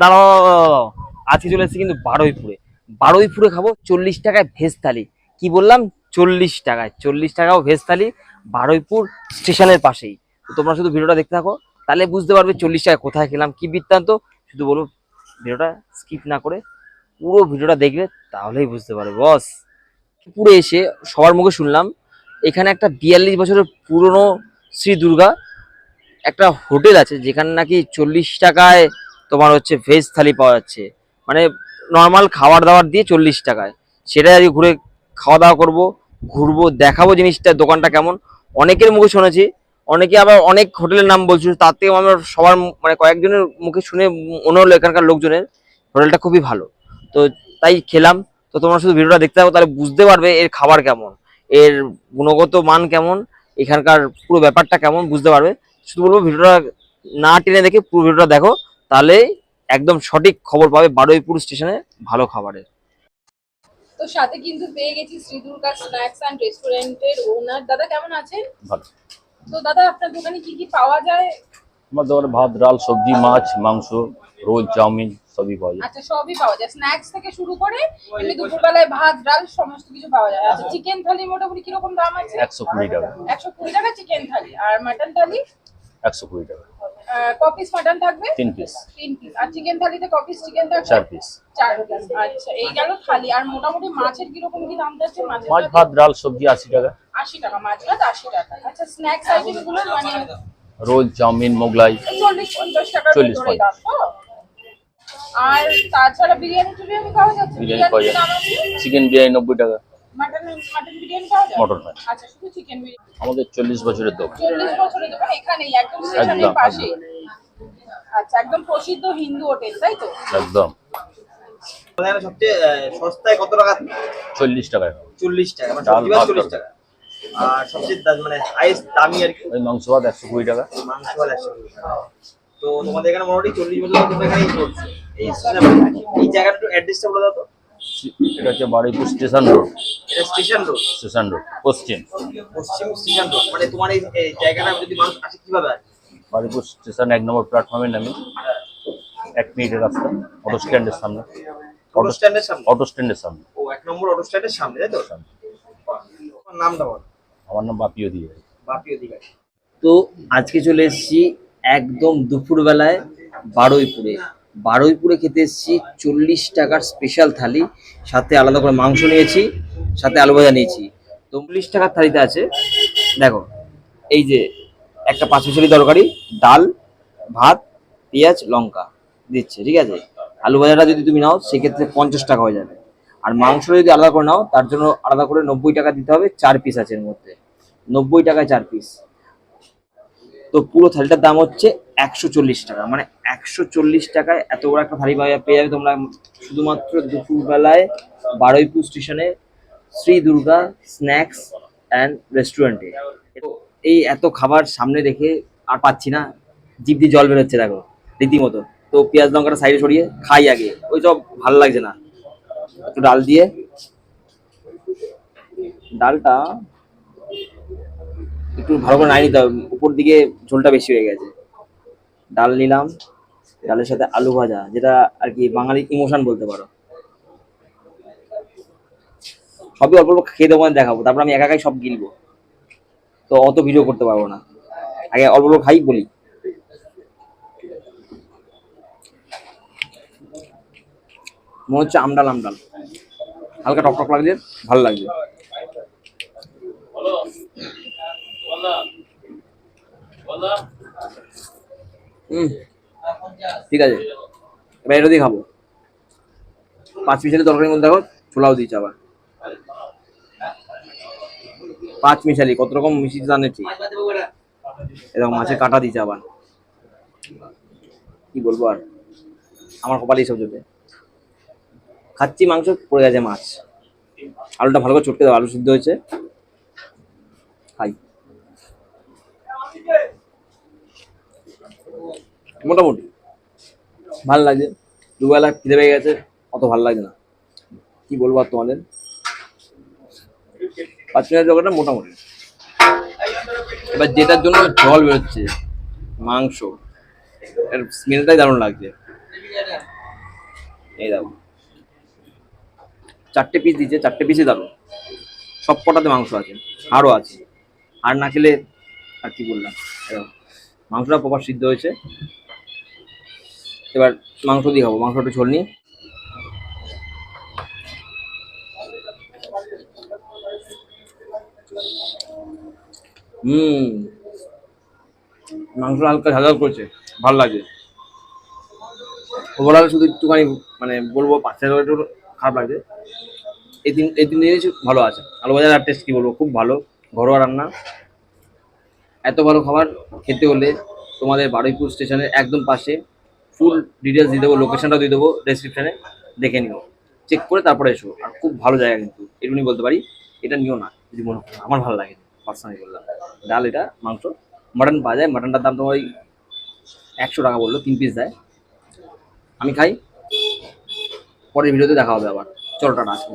দাঁড়াও। আজকে চলে এসেছি কিন্তু বারুইপুরে। বারুইপুরে খাব চল্লিশ টাকায় ভেজ থালি। কি বললাম? চল্লিশ টাকায়, চল্লিশ টাকাও ভেজ থালি বারুইপুর স্টেশনের পাশেই। তোমরা শুধু ভিডিওটা দেখতে থাকো, তাহলে বুঝতে পারবে চল্লিশ টাকায় কোথায় খেলাম, কি বৃত্তান্ত। শুধু বলব ভিডিওটা স্কিপ না করে পুরো ভিডিওটা দেখবে, তাহলেই বুঝতে পারবে, বস। পুরে এসে সবার মুখে শুনলাম, এখানে একটা বিয়াল্লিশ বছরের পুরনো শ্রী দুর্গা একটা হোটেল আছে, যেখানে নাকি চল্লিশ টাকায় তোমার হচ্ছে ভেজ থালি পাওয়া যাচ্ছে। মানে নর্মাল খাবার দাবার দিয়ে চল্লিশ টাকায়। সেটাই আজকে ঘুরে খাওয়া দাওয়া করব, ঘুরবো, দেখাবো জিনিসটা, দোকানটা কেমন। অনেকের মুখে শুনেছি, অনেকে আবার অনেক হোটেলের নাম বলছিল তার থেকে আমার সবার মানে কয়েকজনের মুখে শুনে মনে হলো এখানকার লোকজনের, হোটেলটা খুবই ভালো। তো তাই খেলাম। তো তোমরা শুধু ভিডিওটা দেখতে থাকো, তাহলে বুঝতে পারবে এর খাবার কেমন, এর গুণগত মান কেমন, এখানকার পুরো ব্যাপারটা কেমন, বুঝতে পারবে। শুধু বলব ভিডিওটা না টেনে দেখে পুরো ভিডিওটা দেখো তাহলে একদম সঠিক খবর পাবে বারুইপুর স্টেশনে ভালো খাবারের। তো সাথে কিন্তু পেয়ে গেছি শ্রী দুর্গা স্ন্যাক্স অ্যান্ড রেস্টুরেন্টের ওনার। দাদা কেমন আছেন? ভালো। তো দাদা আপনার দোকানে কি কি পাওয়া যায়? আমার দোকানে ভাত ডাল সবজি মাছ মাংস রোল চাউমিন সবই পাওয়া যায়। আচ্ছা সবই পাওয়া যায়। স্ন্যাক্স থেকে শুরু করে এমনি দুপুরবেলায় ভাত ডাল সমস্ত কিছু পাওয়া যায়। আচ্ছা চিকেন থালি মোটামুটি কীরকম দাম আছে? একশো কুড়ি টাকা। একশো কুড়ি টাকা চিকেন থালি। আর মাটন থালি? একশো কুড়ি টাকা। ক পিস মাটন থাকবে? তিন পিস তিন পিস আর চিকেন থালিতে ক পিস চিকেন থাকবে? চার পিস চার পিস আচ্ছা এই গেল থালি। আর মোটামুটি মাছের কীরকম কি দাম যাচ্ছে? মাছের মাছ ভাত ডাল সবজি আশি টাকা। আশি টাকা মাছ ভাত আশি টাকা। আচ্ছা স্ন্যাক্স আইটেমগুলো মানে রোল চাউমিন মোগলাই। চল্লিশ পঞ্চাশ টাকার চল্লিশ, ভেতরে দাম তো। আর তাছাড়া বিরিয়ানি টিরিয়ানি পাওয়া যাচ্ছে। বিরিয়ানি চিকেন বিরিয়ানি নব্বই টাকা। মাটন মাটন বিরিয়ানি মটন আচ্ছা শুধু চিকেন বিরিয়ানি আমাদের চল্লিশ বছরের দোকান। চল্লিশ বছরের দোকান এখানেই একদম স্টেশনের পাশে। আচ্ছা একদম প্রসিদ্ধ হিন্দু হোটেল তাই তো? একদম। সবচেয়ে আহ, সস্তায় কত টাকা? চল্লিশ টাকায় চল্লিশ টাকা মানে চল্লিশ টাকা। আর সবচেয়ে মানে হাইস্ট দামি আর কি? ওই মাংস ভাত একশো কুড়ি টাকা। মাংস ভাত একশো কুড়ি টাকা। তো তোমাদের এখানে মোটামুটি চল্লিশ বছর এখানেই চলছে। এই এই জায়গাটা অ্যাড্রেসটা বলে দাও তো। এটা হচ্ছে বারুইপুর স্টেশন রোড। এটা স্টেশন রোড? স্টেশন রোড পশ্চিম। পশ্চিম স্টেশন রোড। মানে তোমার এই জায়গাটা যদি মানুষ আসে কীভাবে আসে? বারুইপুর স্টেশন এক নম্বর প্ল্যাটফর্মে নামি। এক মিনিটের রাস্তা অটো স্ট্যান্ডের সামনে। অটো স্ট্যান্ডের সামনে? অটো স্ট্যান্ডের সামনে। ও এক নম্বর অটো স্ট্যান্ডের সামনে তাই তো? তোমার নামটা বল। আমার নাম বাপিও দিয়ে বাপি অধিকারী। তো আজকে চলে এসেছি একদম দুপুরবেলায় বারুইপুরে। বারুইপুরে খেতে এসেছি, চল্লিশ টাকার স্পেশাল থালি, সাথে আলাদা করে মাংস নিয়েছি, সাথে আলু ভাজা নিয়েছি। তো চল্লিশ টাকার থালিতে আছে, দেখো, এই যে একটা পাঁচ মিশালি তরকারি, ডাল, ভাত, পেঁয়াজ, লঙ্কা দিচ্ছে, ঠিক আছে? আলু ভাজাটা যদি তুমি নাও, সেক্ষেত্রে পঞ্চাশ টাকা হয়ে যাবে। আর মাংস যদি আলাদা করে নাও, তার জন্য আলাদা করে নব্বই টাকা দিতে হবে, চার পিস আছে এর মধ্যে। নব্বই টাকায় চার পিস তো পুরো থালিটার দাম হচ্ছে একশো চল্লিশ টাকা। মানে একশো চল্লিশ টাকায় এত বড় একটা থালি পেয়ে যাবে তোমরা শুধুমাত্র দুপুরবেলায় বারুইপুর স্টেশনে শ্রী দুর্গা স্ন্যাক্স অ্যান্ড রেস্টুরেন্টে। এই এত খাবার সামনে রেখে আর পাচ্ছি না। জিভ দিয়ে জল বেরোচ্ছে, দেখো, রীতিমতো। তো পেঁয়াজ লঙ্কাটা সাইডে সরিয়ে খাই আগে। ওই সব ভালো লাগছে না। একটু ডাল দিয়ে। ডালটা একটু ভালো করে নাই নিতে হবে উপর দিকে ঝোলটা বেশি হয়ে গেছে। ডাল নিলাম। ডালের সাথে আলু ভাজা, যেটা আর কি বাঙালি ইমোশন বলতে পারো। সবই অল্প অল্প খেয়ে দেবো দেখাবো। তারপর আমি একা একাই সব গিলবো। তো অত ভিডিও করতে পারব না। আগে অল্প অল্প খাই বলি। মনে হচ্ছে আমডাল আমডাল। হালকা টক টক লাগছে ভালো লাগছে হুম, ঠিক আছে। এবার এটা দিয়ে খাব। পাঁচ মিশালি তরকারির মধ্যে দেখো, ছোলাও দিয়েছে আবার। পাঁচ মিশালি কত রকম মিশিয়ে জানে ঠিক এরকম মাছের কাটা দিয়েছে আবার। কি বলব আর? আমার কপালে এইসব জোটে। খাচ্ছি মাংস, পড়ে গেছে মাছ। আলুটা ভালো করে চটকে দাও, আলু সিদ্ধ হয়েছে। খাই। মোটামুটি। ভালো লাগছে দুবেলা খিদে পেয়ে গেছে, অত ভালো লাগছে না। কি বলব আর তোমাদের? পাঁচ মিনিট জগটা মোটামুটি। এবার যেটার জন্য জল বেরোচ্ছে, মাংস, এর স্মেলটাই দারুণ লাগছে। এই দেখো। চারটে পিস দিচ্ছে চারটে পিসই দারুণ। সব কটাতে মাংস আছে, আরও আছে। আর না খেলে, আর কি বললাম? মাংসটা প্রপার সিদ্ধ হয়েছে। এবার মাংস দিয়ে খাব, মাংসটা ঝোল নিয়ে। হুম, মাংস হালকা ঝাল করছে, ভালো লাগে। ওভারঅল শুধু একটুখানি মানে বলব পাঁচটা একটু খারাপ লাগছে। এই তিন এই তিন জিনিস ভালো আছে। আলু ভাজার আর টেস্ট কি বলব? খুব ভালো, ঘরোয়া রান্না। এত ভালো খাবার খেতে হলে তোমাদের বারুইপুর স্টেশনের একদম পাশে ফুল ডিটেলস দিয়ে দেবো লোকেশনটাও দিয়ে দেবো ডেসক্রিপশনে দেখে নিও। চেক করে তারপরে এসো। আর খুব ভালো জায়গা কিন্তু। এটুকুনি বলতে পারি, এটা নিও না, যদি মনে হয়। আমার ভালো লাগে পার্সোনালি বললাম। ডাল এটা, মাংস। মাটন পাওয়া যায় মাটনটার দাম তোমার ওই একশো টাকা বলল, তিন পিস দেয়। আমি খাই। পরের ভিডিওতে দেখা হবে আবার। চলো, টাটা, আজকে।